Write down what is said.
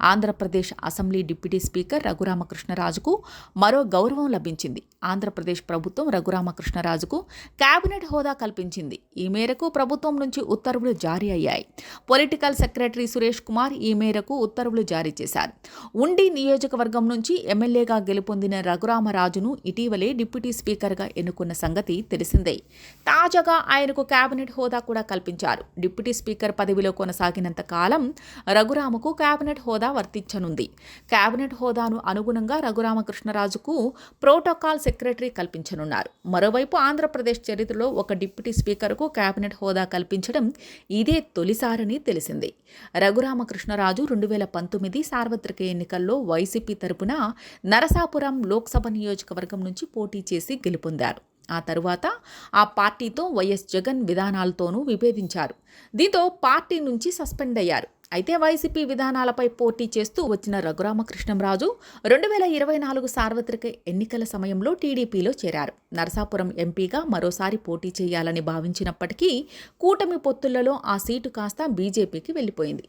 Andhra Pradesh assembly deputy speaker రఘురామకృష్ణరాజుకు మరో గౌరవం లభించింది. ఆంధ్రప్రదేశ్ ప్రభుత్వం రఘురామకృష్ణరాజుకు కేబినెట్ హోదా కల్పించింది. ఈ మేరకు ప్రభుత్వం నుంచి ఉత్తర్వులు జారీ అయ్యాయి. పొలిటికల్ సెక్రటరీ సురేష్ కుమార్ ఈ మేరకు ఉత్తర్వులు జారీ చేశారు. ఉండి నియోజకవర్గం నుంచి ఎమ్మెల్యేగా గెలుపొందిన రఘురామరాజును ఇటీవలే డిప్యూటీ స్పీకర్గా ఎన్నుకున్న సంగతి తెలిసిందే. తాజాగా ఆయనకు కేబినెట్ హోదా కూడా కల్పించారు. డిప్యూటీ స్పీకర్ పదవిలో కొనసాగినంత కాలం రఘురామకు కేబినెట్ హోదా వర్తించనుంది. కేబినెట్ హోదాను అనుగుణంగా రఘురామకృష్ణరాజుకు ప్రోటోకాల్ సెక్రటరీ కల్పించనున్నారు. మరోవైపు ఆంధ్రప్రదేశ్ చరిత్రలో ఒక డిప్యూటీ స్పీకర్కు కేబినెట్ హోదా కల్పించడం ఇదే తొలిసారని తెలిసింది. రఘురామకృష్ణరాజు రెండు వేల పంతొమ్మిది సార్వత్రిక ఎన్నికల్లో వైసీపీ తరపున నరసాపురం లోక్సభ నియోజకవర్గం నుంచి పోటీ చేసి గెలుపొందారు. ఆ తరువాత ఆ పార్టీతో వైఎస్ జగన్ విధానాలతోనూ విభేదించారు. దీంతో పార్టీ నుంచి సస్పెండ్ అయ్యారు. అయితే వైసీపీ విధానాలపై పోటీ చేస్తూ వచ్చిన రఘురామకృష్ణంరాజు రెండు వేల ఇరవై నాలుగు సార్వత్రిక ఎన్నికల సమయంలో టీడీపీలో చేరారు. నరసాపురం ఎంపీగా మరోసారి పోటీ చేయాలని భావించినప్పటికీ కూటమి పొత్తులలో ఆ సీటు కాస్త బీజేపీకి వెళ్ళిపోయింది.